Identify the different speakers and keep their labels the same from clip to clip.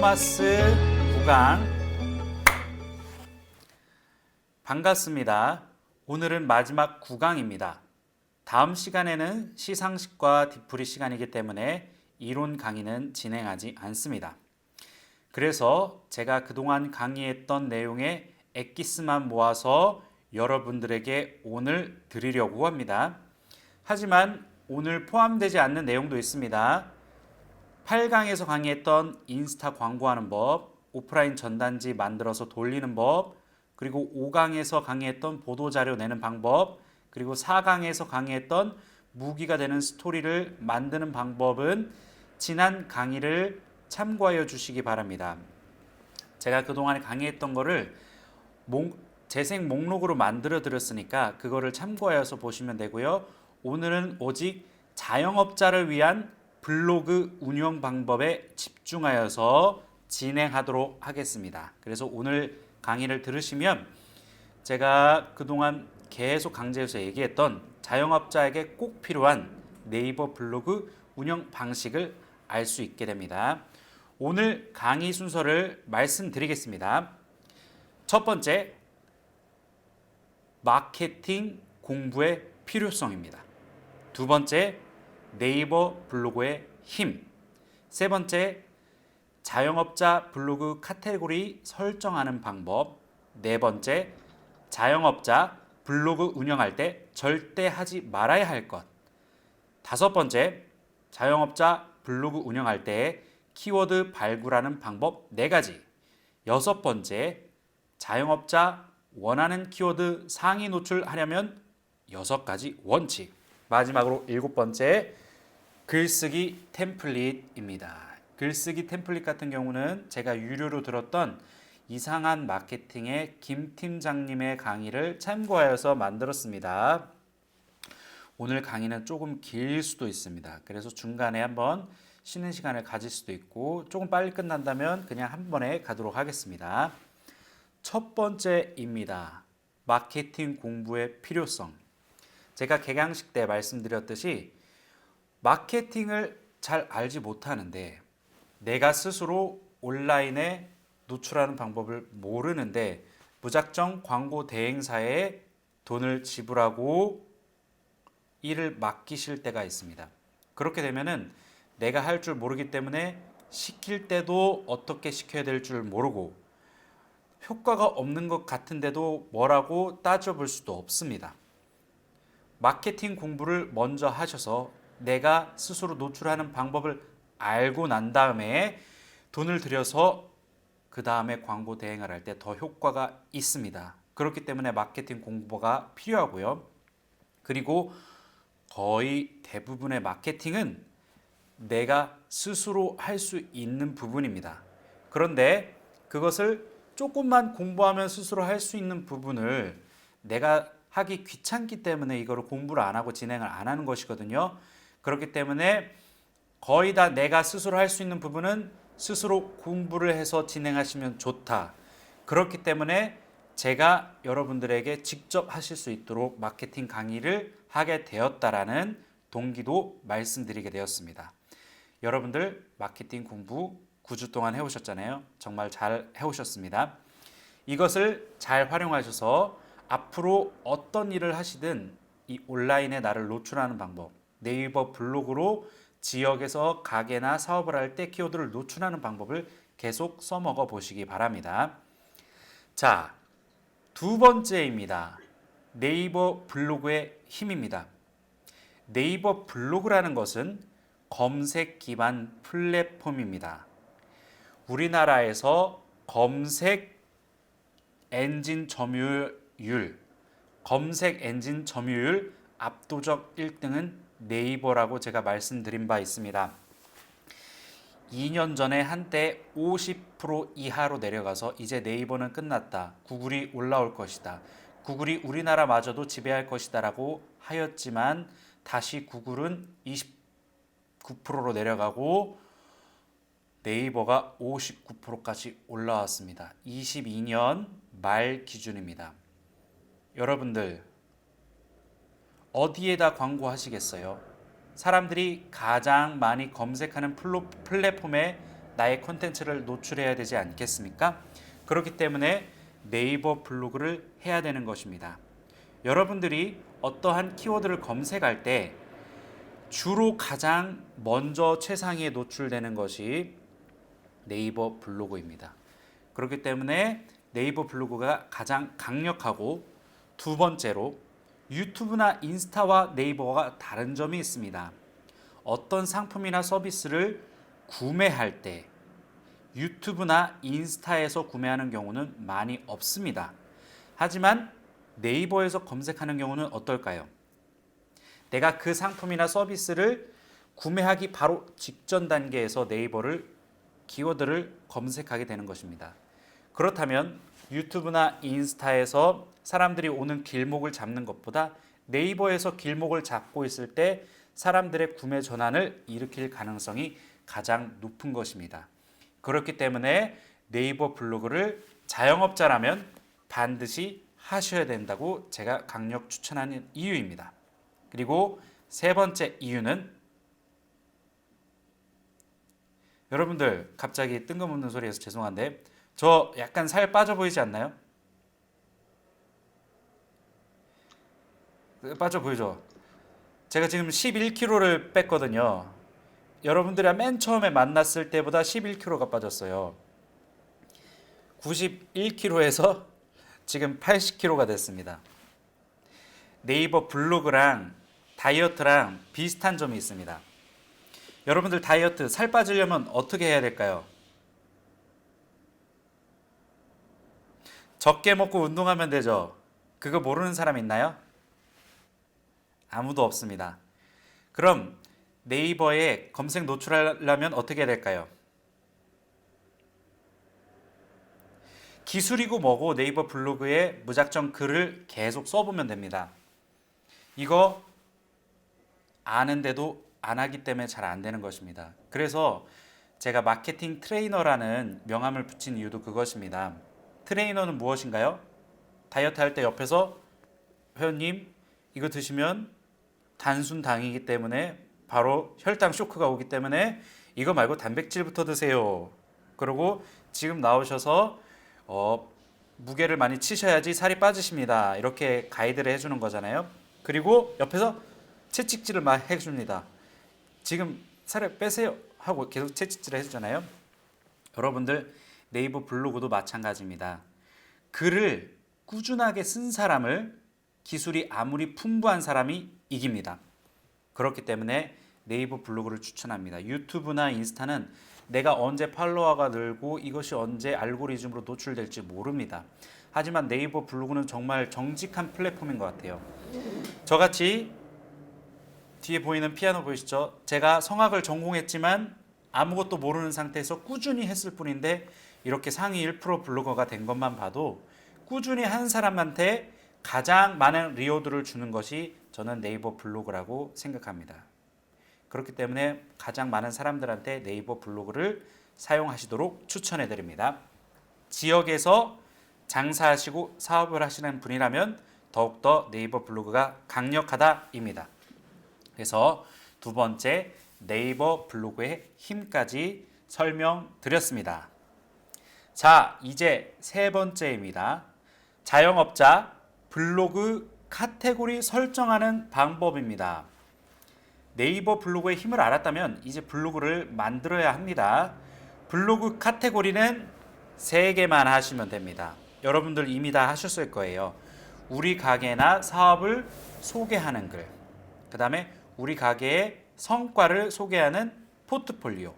Speaker 1: 토마스 구강 반갑습니다. 오늘은 마지막 9강입니다. 다음 시간에는 시상식과 뒤풀이 시간이기 때문에 이론 강의는 진행하지 않습니다. 그래서 제가 그동안 강의했던 내용의 엑기스만 모아서 여러분들에게 오늘 드리려고 합니다. 하지만 오늘 포함되지 않는 내용도 있습니다. 8강에서 강의했던 인스타 광고하는 법, 오프라인 전단지 만들어서 돌리는 법, 그리고 5강에서 강의했던 보도자료 내는 방법, 그리고 4강에서 강의했던 무기가 되는 스토리를 만드는 방법은 지난 강의를 참고하여 주시기 바랍니다. 제가 그동안에 강의했던 거를 목, 재생 목록으로 만들어 드렸으니까 그거를 참고하여서 보시면 되고요. 오늘은 오직 자영업자를 위한 블로그 운영 방법에 집중하여서 진행하도록 하겠습니다. 그래서 오늘 강의를 들으시면 제가 그동안 계속 강조해서 얘기했던 자영업자에게 꼭 필요한 네이버 블로그 운영 방식을 알 수 있게 됩니다. 오늘 강의 순서를 말씀드리겠습니다. 첫 번째, 마케팅 공부의 필요성입니다. 두 번째, 네이버 블로그의 힘. 세 번째, 자영업자 블로그 카테고리 설정하는 방법. 네 번째, 자영업자 블로그 운영할 때 절대 하지 말아야 할 것. 다섯 번째, 자영업자 블로그 운영할 때 키워드 발굴하는 방법 네 가지. 여섯 번째, 자영업자 원하는 키워드 상위 노출하려면 여섯 가지 원칙. 마지막으로 일곱 번째, 글쓰기 템플릿입니다. 글쓰기 템플릿 같은 경우는 제가 유료로 들었던 이상한 마케팅의 김 팀장님의 강의를 참고하여서 만들었습니다. 오늘 강의는 조금 길 수도 있습니다. 그래서 중간에 한번 쉬는 시간을 가질 수도 있고 조금 빨리 끝난다면 그냥 한 번에 가도록 하겠습니다. 첫 번째입니다. 마케팅 공부의 필요성. 제가 개강식 때 말씀드렸듯이 마케팅을 잘 알지 못하는데 내가 스스로 온라인에 노출하는 방법을 모르는데 무작정 광고 대행사에 돈을 지불하고 일을 맡기실 때가 있습니다. 그렇게 되면은 내가 할 줄 모르기 때문에 시킬 때도 어떻게 시켜야 될 줄 모르고 효과가 없는 것 같은데도 뭐라고 따져볼 수도 없습니다. 마케팅 공부를 먼저 하셔서 내가 스스로 노출하는 방법을 알고 난 다음에 돈을 들여서 그 다음에 광고 대행을 할 때 더 효과가 있습니다. 그렇기 때문에 마케팅 공부가 필요하고요. 그리고 거의 대부분의 마케팅은 내가 스스로 할 수 있는 부분입니다. 그런데 그것을 조금만 공부하면 스스로 할 수 있는 부분을 내가 하기 귀찮기 때문에 이거를 공부를 안 하고 진행을 안 하는 것이거든요. 그렇기 때문에 거의 다 내가 스스로 할 수 있는 부분은 스스로 공부를 해서 진행하시면 좋다. 그렇기 때문에 제가 여러분들에게 직접 하실 수 있도록 마케팅 강의를 하게 되었다라는 동기도 말씀드리게 되었습니다. 여러분들 마케팅 공부 9주 동안 해오셨잖아요. 정말 잘 해오셨습니다. 이것을 잘 활용하셔서 앞으로 어떤 일을 하시든 이 온라인에 나를 노출하는 방법, 네이버 블로그로 지역에서 가게나 사업을 할 때 키워드를 노출하는 방법을 계속 써먹어 보시기 바랍니다. 자, 두 번째입니다. 네이버 블로그의 힘입니다. 네이버 블로그라는 것은 검색 기반 플랫폼입니다. 우리나라에서 검색 엔진 점유율, 검색 엔진 점유율 압도적 1등은 네이버라고 제가 말씀드린 바 있습니다. 2년 전에 한때 50% 이하로 내려가서 이제 네이버는 끝났다. 구글이 올라올 것이다. 구글이 우리나라마저도 지배할 것이다라고 하였지만 다시 구글은 29%로 내려가고 네이버가 59%까지 올라왔습니다. 22년 말 기준입니다. 여러분들 어디에다 광고하시겠어요? 사람들이 가장 많이 검색하는 플랫폼에 나의 콘텐츠를 노출해야 되지 않겠습니까? 그렇기 때문에 네이버 블로그를 해야 되는 것입니다. 여러분들이 어떠한 키워드를 검색할 때 주로 가장 먼저 최상위에 노출되는 것이 네이버 블로그입니다. 그렇기 때문에 네이버 블로그가 가장 강력하고 두 번째로 유튜브나 인스타와 네이버가 다른 점이 있습니다. 어떤 상품이나 서비스를 구매할 때 유튜브나 인스타에서 구매하는 경우는 많이 없습니다. 하지만 네이버에서 검색하는 경우는 어떨까요? 내가 그 상품이나 서비스를 구매하기 바로 직전 단계에서 네이버를 키워드를 검색하게 되는 것입니다. 그렇다면 유튜브나 인스타에서 사람들이 오는 길목을 잡는 것보다 네이버에서 길목을 잡고 있을 때 사람들의 구매 전환을 일으킬 가능성이 가장 높은 것입니다. 그렇기 때문에 네이버 블로그를 자영업자라면 반드시 하셔야 된다고 제가 강력 추천하는 이유입니다. 그리고 세 번째 이유는 여러분들 갑자기 뜬금없는 소리에서 죄송한데 저 약간 살 빠져 보이지 않나요? 빠져 보이죠? 제가 지금 11kg를 뺐거든요. 여러분들이랑 맨 처음에 만났을 때보다 11kg가 빠졌어요. 91kg에서 지금 80kg가 됐습니다. 네이버 블로그랑 다이어트랑 비슷한 점이 있습니다. 여러분들 다이어트 살 빠지려면 어떻게 해야 될까요? 적게 먹고 운동하면 되죠. 그거 모르는 사람 있나요? 아무도 없습니다. 그럼 네이버에 검색 노출하려면 어떻게 될까요? 기술이고 뭐고 네이버 블로그에 무작정 글을 계속 써보면 됩니다. 이거 아는데도 안 하기 때문에 잘 안 되는 것입니다. 그래서 제가 마케팅 트레이너라는 명함을 붙인 이유도 그것입니다. 트레이너는 무엇인가요? 다이어트 할 때 옆에서 회원님 이거 드시면 단순 당이기 때문에 바로 혈당 쇼크가 오기 때문에 이거 말고 단백질부터 드세요. 그리고 지금 나오셔서 어, 무게를 많이 치셔야지 살이 빠지십니다. 이렇게 가이드를 해주는 거잖아요. 그리고 옆에서 채찍질을 막 해줍니다. 지금 살을 빼세요 하고 계속 채찍질을 해주잖아요. 여러분들 네이버 블로그도 마찬가지입니다. 글을 꾸준하게 쓴 사람을 기술이 아무리 풍부한 사람이 이깁니다. 그렇기 때문에 네이버 블로그를 추천합니다. 유튜브나 인스타는 내가 언제 팔로워가 늘고 이것이 언제 알고리즘으로 노출될지 모릅니다. 하지만 네이버 블로그는 정말 정직한 플랫폼인 것 같아요. 저같이 뒤에 보이는 피아노 보이시죠? 제가 성악을 전공했지만 아무것도 모르는 상태에서 꾸준히 했을 뿐인데 이렇게 상위 1% 블로거가 된 것만 봐도 꾸준히 한 사람한테 가장 많은 리워드를 주는 것이 저는 네이버 블로그라고 생각합니다. 그렇기 때문에 가장 많은 사람들한테 네이버 블로그를 사용하시도록 추천해 드립니다. 지역에서 장사하시고 사업을 하시는 분이라면 더욱더 네이버 블로그가 강력하다입니다. 그래서 두 번째 네이버 블로그의 힘까지 설명드렸습니다. 자, 이제 세 번째입니다. 자영업자 블로그 카테고리 설정하는 방법입니다. 네이버 블로그의 힘을 알았다면 이제 블로그를 만들어야 합니다. 블로그 카테고리는 세 개만 하시면 됩니다. 여러분들 이미 다 하셨을 거예요. 우리 가게나 사업을 소개하는 글. 그 다음에 우리 가게의 성과를 소개하는 포트폴리오.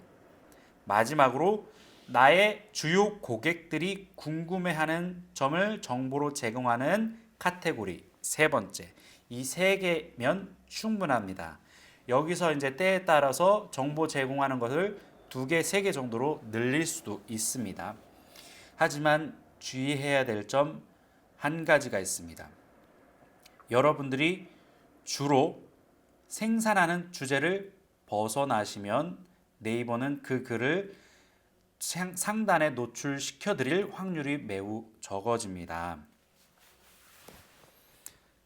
Speaker 1: 마지막으로 나의 주요 고객들이 궁금해하는 점을 정보로 제공하는 카테고리 세 번째. 이 세 개면 충분합니다. 여기서 이제 때에 따라서 정보 제공하는 것을 두 개, 세 개 정도로 늘릴 수도 있습니다. 하지만 주의해야 될 점 한 가지가 있습니다. 여러분들이 주로 생산하는 주제를 벗어나시면 네이버는 그 글을 상단에 노출시켜 드릴 확률이 매우 적어집니다.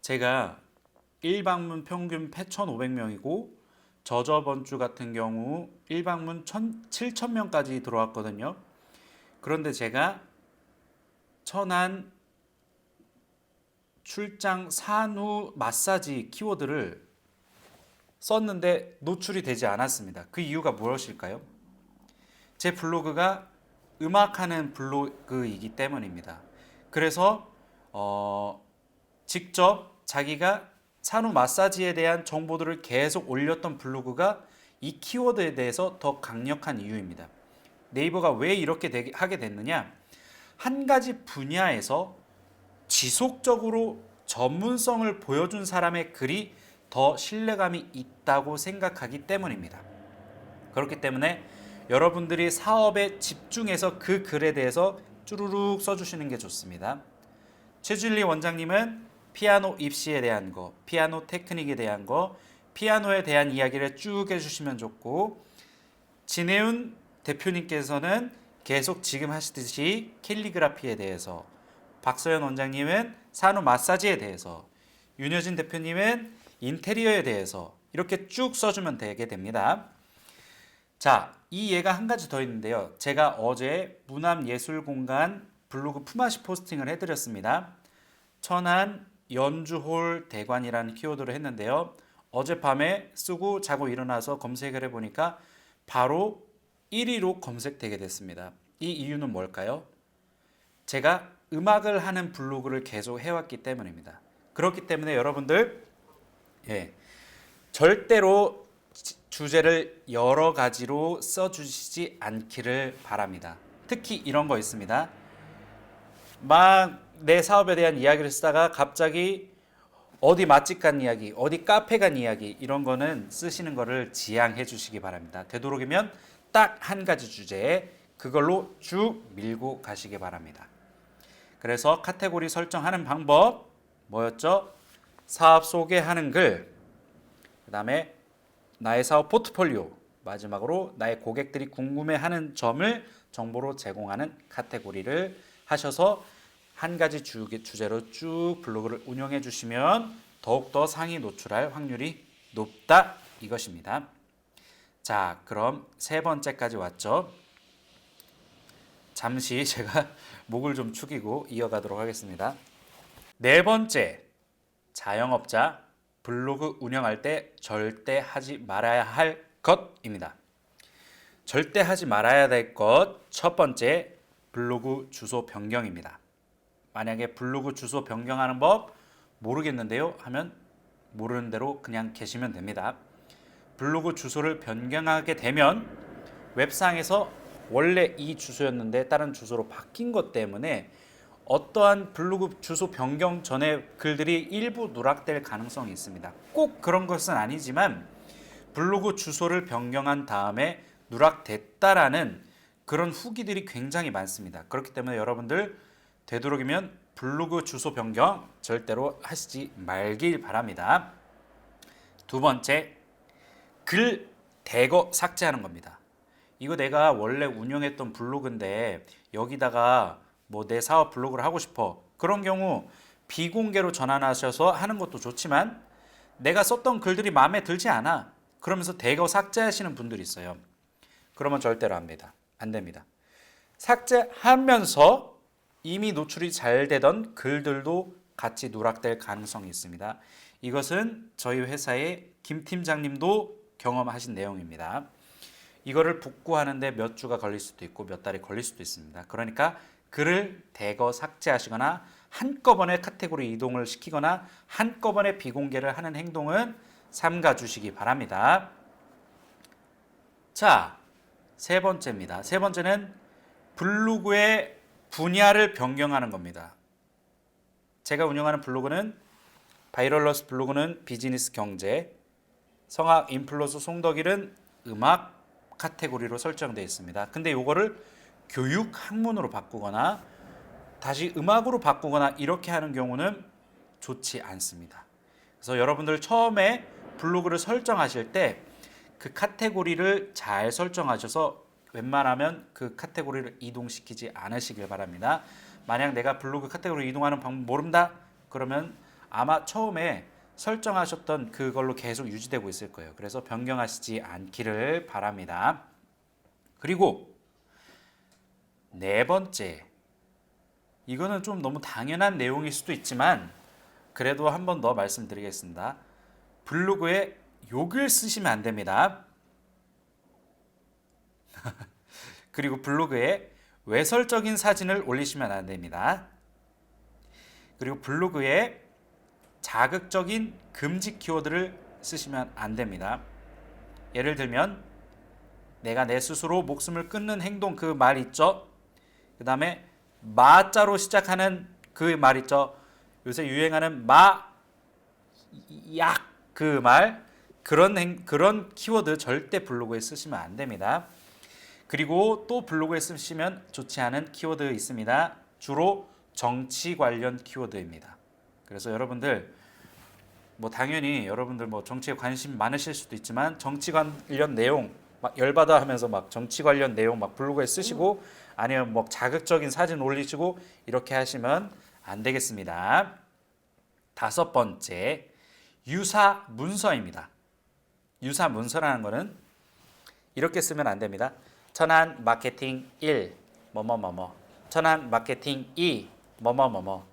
Speaker 1: 제가 1방문 평균 8,500명이고 저저번 주 같은 경우 일방문 7,000명까지 들어왔거든요. 그런데 제가 천안 출장 산후 마사지 키워드를 썼는데 노출이 되지 않았습니다. 그 이유가 무엇일까요? 제 블로그가 음악하는 블로그이기 때문입니다. 그래서 어, 직접 자기가 산후 마사지에 대한 정보들을 계속 올렸던 블로그가 이 키워드에 대해서 더 강력한 이유입니다. 네이버가 왜 이렇게 되게, 하게 됐느냐? 한 가지 분야에서 지속적으로 전문성을 보여준 사람의 글이 더 신뢰감이 있다고 생각하기 때문입니다. 그렇기 때문에 여러분들이 사업에 집중해서 그 글에 대해서 쭈루룩 써주시는 게 좋습니다. 최준리 원장님은 피아노 입시에 대한 거, 피아노 테크닉에 대한 거, 피아노에 대한 이야기를 쭉 해주시면 좋고 진혜윤 대표님께서는 계속 지금 하시듯이 캘리그라피에 대해서 박서연 원장님은 산후 마사지에 대해서 윤여진 대표님은 인테리어에 대해서 이렇게 쭉 써주면 되게 됩니다. 자, 이 예가 한 가지 더 있는데요. 제가 어제 문암예술공간 블로그 품앗이 포스팅을 해드렸습니다. 천안 연주홀 대관이라는 키워드를 했는데요. 어젯밤에 쓰고 자고 일어나서 검색을 해보니까 바로 1위로 검색되게 됐습니다. 이 이유는 뭘까요? 제가 음악을 하는 블로그를 계속 해왔기 때문입니다. 그렇기 때문에 여러분들 예, 절대로 주제를 여러 가지로 써주시지 않기를 바랍니다. 특히 이런 거 있습니다. 막 내 사업에 대한 이야기를 쓰다가 갑자기 어디 맛집 간 이야기, 어디 카페 간 이야기 이런 거는 쓰시는 거를 지양해 주시기 바랍니다. 되도록이면 딱 한 가지 주제에 그걸로 쭉 밀고 가시기 바랍니다. 그래서 카테고리 설정하는 방법 뭐였죠? 사업 소개하는 글, 그 다음에 나의 사업 포트폴리오, 마지막으로 나의 고객들이 궁금해하는 점을 정보로 제공하는 카테고리를 하셔서 한 가지 주, 주제로 쭉 블로그를 운영해 주시면 더욱더 상위 노출할 확률이 높다 이것입니다. 자, 그럼 세 번째까지 왔죠. 잠시 제가 목을 좀 축이고 이어가도록 하겠습니다. 네 번째, 자영업자 블로그 운영할 때 절대 하지 말아야 할 것입니다. 절대 하지 말아야 될 것 첫 번째, 블로그 주소 변경입니다. 만약에 블로그 주소 변경하는 법 모르겠는데요 하면 모르는 대로 그냥 계시면 됩니다. 블로그 주소를 변경하게 되면 웹상에서 원래 이 주소였는데 다른 주소로 바뀐 것 때문에 어떠한 블로그 주소 변경 전에 글들이 일부 누락될 가능성이 있습니다. 꼭 그런 것은 아니지만 블로그 주소를 변경한 다음에 누락됐다라는 그런 후기들이 굉장히 많습니다. 그렇기 때문에 여러분들 되도록이면 블로그 주소 변경 절대로 하시지 말길 바랍니다. 두 번째, 글 대거 삭제하는 겁니다. 이거 내가 원래 운영했던 블로그인데 여기다가 뭐 내 사업 블로그를 하고 싶어. 그런 경우 비공개로 전환하셔서 하는 것도 좋지만 내가 썼던 글들이 마음에 들지 않아. 그러면서 대거 삭제하시는 분들이 있어요. 그러면 절대로 합니다. 안 됩니다. 삭제하면서 이미 노출이 잘 되던 글들도 같이 누락될 가능성이 있습니다. 이것은 저희 회사의 김 팀장님도 경험하신 내용입니다. 이거를 복구하는데 몇 주가 걸릴 수도 있고 몇 달이 걸릴 수도 있습니다. 그러니까 글을 대거 삭제하시거나 한꺼번에 카테고리 이동을 시키거나 한꺼번에 비공개를 하는 행동은 삼가 주시기 바랍니다. 자, 세 번째입니다. 세 번째는 블로그의 분야를 변경하는 겁니다. 제가 운영하는 블로그는 바이럴러스 블로그는 비즈니스 경제, 성악 인플루언서 송덕일은 음악 카테고리로 설정되어 있습니다. 근데 이거를 교육 학문으로 바꾸거나 다시 음악으로 바꾸거나 이렇게 하는 경우는 좋지 않습니다. 그래서 여러분들 처음에 블로그를 설정하실 때 그 카테고리를 잘 설정하셔서 웬만하면 그 카테고리를 이동시키지 않으시길 바랍니다. 만약 내가 블로그 카테고리 이동하는 방법 모른다? 그러면 아마 처음에 설정하셨던 그걸로 계속 유지되고 있을 거예요. 그래서 변경하시지 않기를 바랍니다. 그리고 네 번째 이거는 좀 너무 당연한 내용일 수도 있지만 그래도 한 번 더 말씀드리겠습니다. 블로그에 욕을 쓰시면 안 됩니다. 그리고 블로그에 외설적인 사진을 올리시면 안 됩니다. 그리고 블로그에 자극적인 금지 키워드를 쓰시면 안 됩니다. 예를 들면 내가 내 스스로 목숨을 끊는 행동 그 말 있죠? 그 다음에 마자로 시작하는 그 말 있죠? 요새 유행하는 마, 약 그 말 그런 행, 그런 키워드 절대 블로그에 쓰시면 안 됩니다. 그리고 또 블로그에 쓰시면 좋지 않은 키워드 있습니다. 주로 정치 관련 키워드입니다. 그래서 여러분들 뭐 당연히 여러분들 뭐 정치에 관심 많으실 수도 있지만 정치 관련 내용 막 열받아 하면서 막 정치 관련 내용 막 블로그에 쓰시고 아니면 뭐 자극적인 사진 올리시고 이렇게 하시면 안 되겠습니다. 다섯 번째 유사 문서입니다. 유사 문서라는 거는 이렇게 쓰면 안 됩니다. 천안 마케팅 1 뭐뭐뭐뭐 천안 마케팅 2 뭐뭐뭐뭐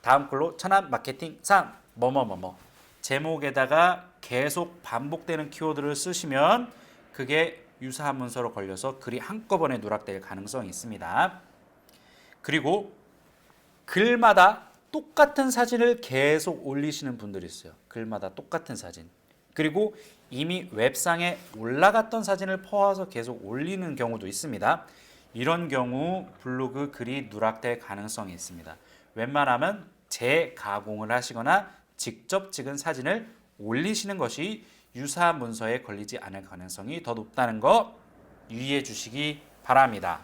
Speaker 1: 다음 글로 천안 마케팅 3 뭐뭐뭐뭐 제목에다가 계속 반복되는 키워드를 쓰시면 그게 유사한 문서로 걸려서 글이 한꺼번에 누락될 가능성이 있습니다. 그리고 글마다 똑같은 사진을 계속 올리시는 분들이 있어요. 글마다 똑같은 사진. 그리고 이미 웹상에 올라갔던 사진을 퍼와서 계속 올리는 경우도 있습니다. 이런 경우 블로그 글이 누락될 가능성이 있습니다. 웬만하면 재가공을 하시거나 직접 찍은 사진을 올리시는 것이 유사 문서에 걸리지 않을 가능성이 더 높다는 거 유의해 주시기 바랍니다.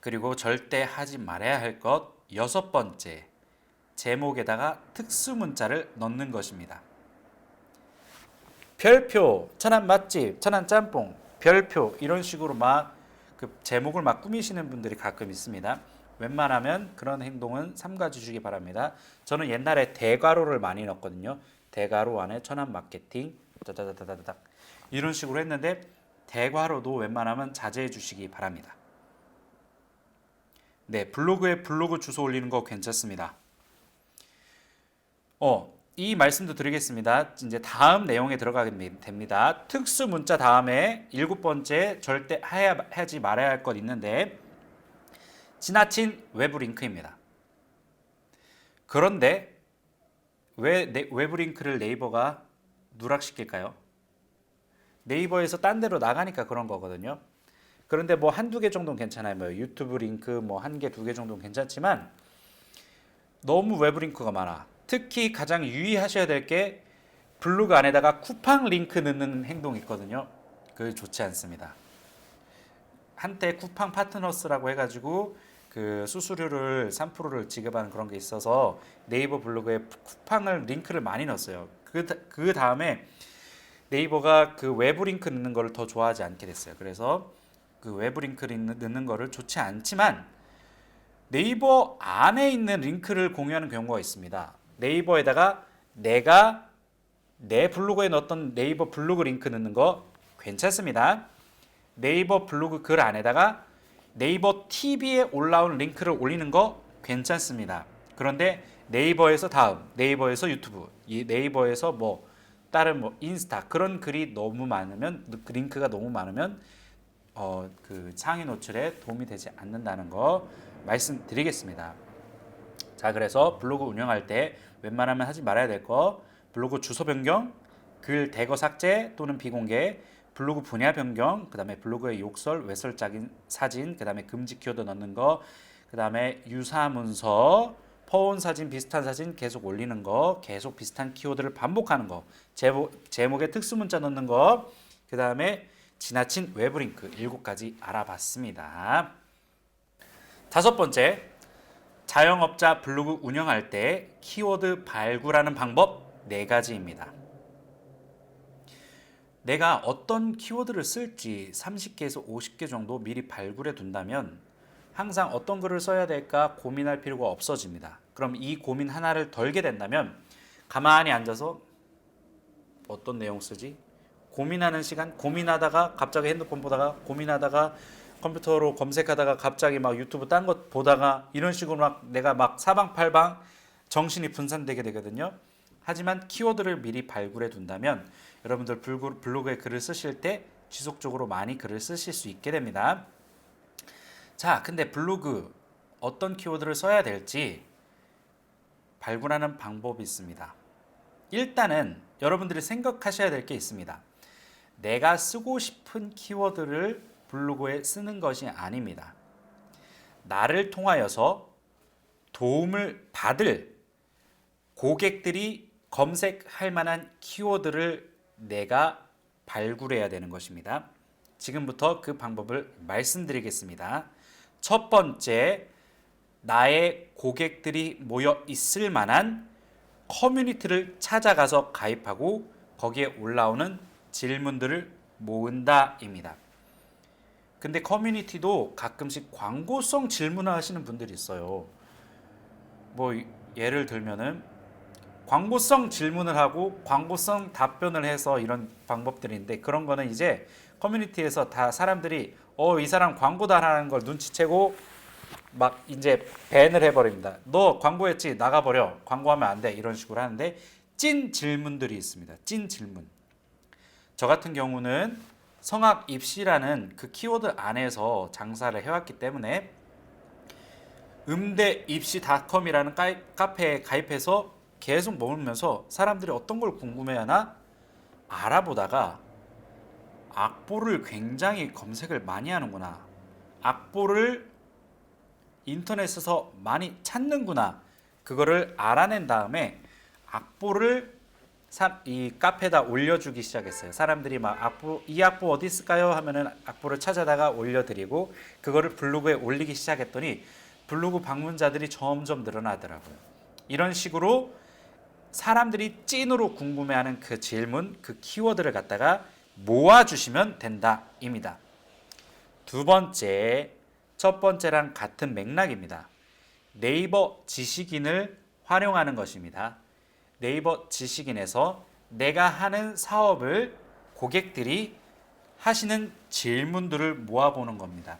Speaker 1: 그리고 절대 하지 말아야 할 것 여섯 번째 제목에다가 특수 문자를 넣는 것입니다. 별표, 천안 맛집, 천안 짬뽕, 별표 이런 식으로 막 그 제목을 막 꾸미시는 분들이 가끔 있습니다. 웬만하면 그런 행동은 삼가 주시기 바랍니다. 저는 옛날에 대괄호를 많이 넣었거든요. 대괄호 안에 천안 마케팅 다다다다다닥 이런 식으로 했는데 대괄호도 웬만하면 자제해 주시기 바랍니다. 네, 블로그에 블로그 주소 올리는 거 괜찮습니다. 어, 이 말씀도 드리겠습니다. 이제 다음 내용에 들어가게 됩니다. 특수 문자 다음에 일곱 번째 절대 해야, 하지 말아야 할 것 있는데 지나친 외부 링크입니다. 그런데 왜 네, 외부 링크를 네이버가 누락시킬까요? 네이버에서 딴 데로 나가니까 그런 거거든요. 그런데 뭐 한두 개 정도는 괜찮아요. 뭐 유튜브 링크 뭐 한 개, 두 개 정도는 괜찮지만 너무 외부 링크가 많아. 특히 가장 유의하셔야 될 게 블로그 안에다가 쿠팡 링크 넣는 행동이 있거든요. 그 좋지 않습니다. 한때 쿠팡 파트너스라고 해가지고 그 수수료를 3%를 지급하는 그런 게 있어서 네이버 블로그에 쿠팡을 링크를 많이 넣었어요. 그, 그 다음에 네이버가 그 외부 링크 넣는 거를 더 좋아하지 않게 됐어요. 그래서 그 외부 링크를 넣는 거를 좋지 않지만 네이버 안에 있는 링크를 공유하는 경우가 있습니다. 네이버에다가 내가 내 블로그에 넣었던 네이버 블로그 링크 넣는 거 괜찮습니다. 네이버 블로그 글 안에다가 네이버 TV에 올라온 링크를 올리는 거 괜찮습니다. 그런데 네이버에서 다음, 네이버에서 유튜브, 이 네이버에서 뭐 다른 뭐 인스타 그런 글이 너무 많으면 링크가 너무 많으면 어그 상위 노출에 도움이 되지 않는다는 거 말씀드리겠습니다. 자, 그래서 블로그 운영할 때 웬만하면 하지 말아야 될 거 블로그 주소 변경, 글 대거 삭제 또는 비공개, 블로그 분야 변경, 그 다음에 블로그의 욕설, 외설적인 사진, 그 다음에 금지 키워드 넣는 거, 그 다음에 유사 문서, 퍼온 사진, 비슷한 사진 계속 올리는 거, 계속 비슷한 키워드를 반복하는 거, 제목, 제목에 특수 문자 넣는 거, 그 다음에 지나친 외부 링크 일곱 가지 알아봤습니다. 다섯 번째, 자영업자 블로그 운영할 때 키워드 발굴하는 방법 네 가지입니다. 내가 어떤 키워드를 쓸지 30개에서 50개 정도 미리 발굴해 둔다면 항상 어떤 글을 써야 될까 고민할 필요가 없어집니다. 그럼 이 고민 하나를 덜게 된다면 가만히 앉아서 어떤 내용 쓰지? 고민하는 시간 고민하다가 갑자기 핸드폰 보다가 고민하다가 컴퓨터로 검색하다가 갑자기 막 유튜브 딴 것 보다가 이런 식으로 막 내가 막 사방팔방 정신이 분산되게 되거든요. 하지만 키워드를 미리 발굴해 둔다면 여러분들 블로그- 블로그에 글을 쓰실 때 지속적으로 많이 글을 쓰실 수 있게 됩니다. 자, 근데 블로그 어떤 키워드를 써야 될지 발굴하는 방법이 있습니다. 일단은 여러분들이 생각하셔야 될 게 있습니다. 내가 쓰고 싶은 키워드를 블로그에 쓰는 것이 아닙니다. 나를 통하여서 도움을 받을 고객들이 검색할 만한 키워드를 내가 발굴해야 되는 것입니다. 지금부터 그 방법을 말씀드리겠습니다. 첫 번째, 나의 고객들이 모여 있을 만한 커뮤니티를 찾아가서 가입하고 거기에 올라오는 질문들을 모은다입니다. 근데 커뮤니티도 가끔씩 광고성 질문을 하시는 분들이 있어요. 뭐 예를 들면은 광고성 질문을 하고 광고성 답변을 해서 이런 방법들인데 그런 거는 이제 커뮤니티에서 다 사람들이 어 이 사람 광고다라는 걸 눈치채고 막 이제 밴을 해버립니다. 너 광고했지 나가버려 광고하면 안 돼 이런 식으로 하는데 찐 질문들이 있습니다. 찐 질문. 저 같은 경우는 성악 입시라는 그 키워드 안에서 장사를 해왔기 때문에 음대 입시닷컴이라는 카- 카페에 가입해서 계속 머물면서 사람들이 어떤 걸 궁금해하나 알아보다가 악보를 굉장히 검색을 많이 하는구나. 악보를 인터넷에서 많이 찾는구나. 그거를 알아낸 다음에 악보를 사- 이 카페에다 올려주기 시작했어요. 사람들이 막 악보 이 악보 어디 있을까요? 하면은 악보를 찾아다가 올려드리고 그거를 블로그에 올리기 시작했더니 블로그 방문자들이 점점 늘어나더라고요. 이런 식으로 사람들이 찐으로 궁금해하는 그 질문, 그 키워드를 갖다가 모아주시면 된다입니다. 두 번째, 첫 번째랑 같은 맥락입니다. 네이버 지식인을 활용하는 것입니다. 네이버 지식인에서 내가 하는 사업을 고객들이 하시는 질문들을 모아보는 겁니다.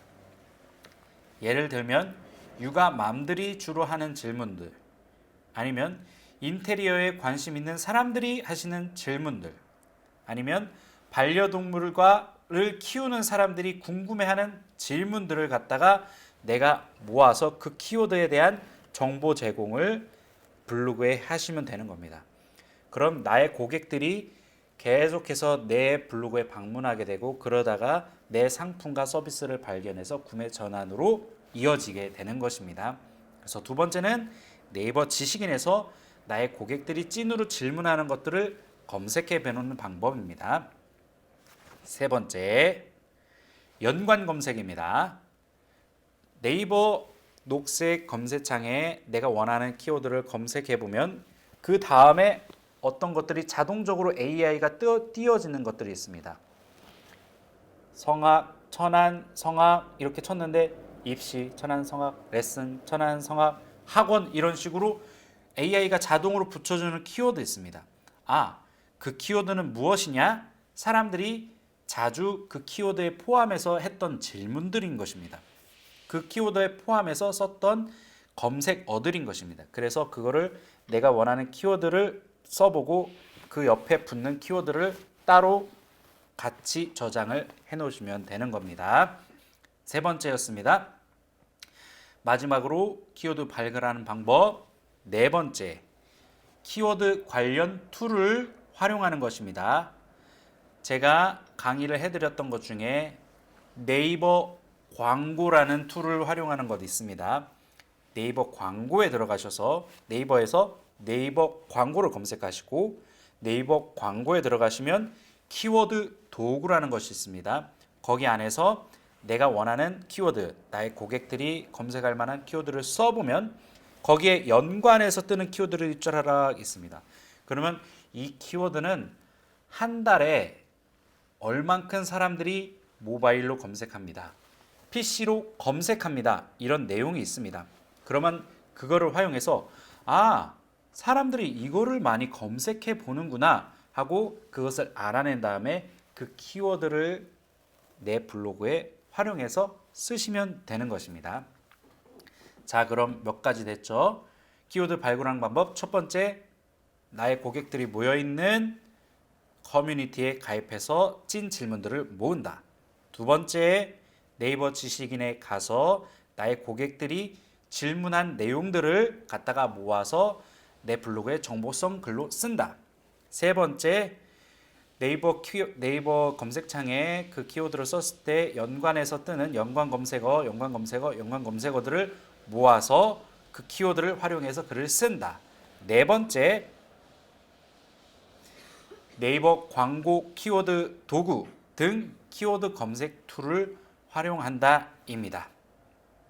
Speaker 1: 예를 들면 육아 맘들이 주로 하는 질문들 아니면 인테리어에 관심 있는 사람들이 하시는 질문들 아니면 반려동물과를 키우는 사람들이 궁금해하는 질문들을 갖다가 내가 모아서 그 키워드에 대한 정보 제공을 블로그에 하시면 되는 겁니다. 그럼 나의 고객들이 계속해서 내 블로그에 방문하게 되고 그러다가 내 상품과 서비스를 발견해서 구매 전환으로 이어지게 되는 것입니다. 그래서 두 번째는 네이버 지식인에서 나의 고객들이 찐으로 질문하는 것들을 검색해 배우는 방법입니다. 세 번째, 연관 검색입니다. 네이버 녹색 검색창에 내가 원하는 키워드를 검색해 보면 그 다음에 어떤 것들이 자동적으로 AI가 띄어, 띄어지는 것들이 있습니다. 성악, 천안, 성악 이렇게 쳤는데 입시, 천안 성악, 레슨, 천안 성악, 학원 이런 식으로 AI가 자동으로 붙여주는 키워드 있습니다. 아, 그 키워드는 무엇이냐? 사람들이 자주 그 키워드에 포함해서 했던 질문들인 것입니다. 그 키워드에 포함해서 썼던 검색 어들인 것입니다. 그래서 그거를 내가 원하는 키워드를 써보고 그 옆에 붙는 키워드를 따로 같이 저장을 해 놓으시면 되는 겁니다. 세 번째였습니다. 마지막으로 키워드 발굴하는 방법. 네 번째, 키워드 관련 툴을 활용하는 것입니다. 제가 강의를 해드렸던 것 중에 네이버 광고라는 툴을 활용하는 것이 있습니다. 네이버 광고에 들어가셔서 네이버에서 네이버 광고를 검색하시고 네이버 광고에 들어가시면 키워드 도구라는 것이 있습니다. 거기 안에서 내가 원하는 키워드, 나의 고객들이 검색할 만한 키워드를 써보면 거기에 연관해서 뜨는 키워드들이 쫘라락 있습니다. 그러면 이 키워드는 한 달에 얼만큼 사람들이 모바일로 검색합니다. PC로 검색합니다. 이런 내용이 있습니다. 그러면 그거를 활용해서 아 사람들이 이거를 많이 검색해 보는구나 하고 그것을 알아낸 다음에 그 키워드를 내 블로그에 활용해서 쓰시면 되는 것입니다. 자, 그럼 몇 가지 됐죠? 키워드 발굴하는 방법 첫 번째 나의 고객들이 모여 있는 커뮤니티에 가입해서 찐 질문들을 모은다. 두 번째 네이버 지식인에 가서 나의 고객들이 질문한 내용들을 갖다가 모아서 내 블로그에 정보성 글로 쓴다. 세 번째 네이버 키 네이버 검색창에 그 키워드를 썼을 때 연관해서 뜨는 연관 검색어, 연관 검색어, 연관 검색어들을 모아서 그 키워드를 활용해서 글을 쓴다. 네 번째 네이버 광고 키워드 도구 등 키워드 검색 툴을 활용한다입니다.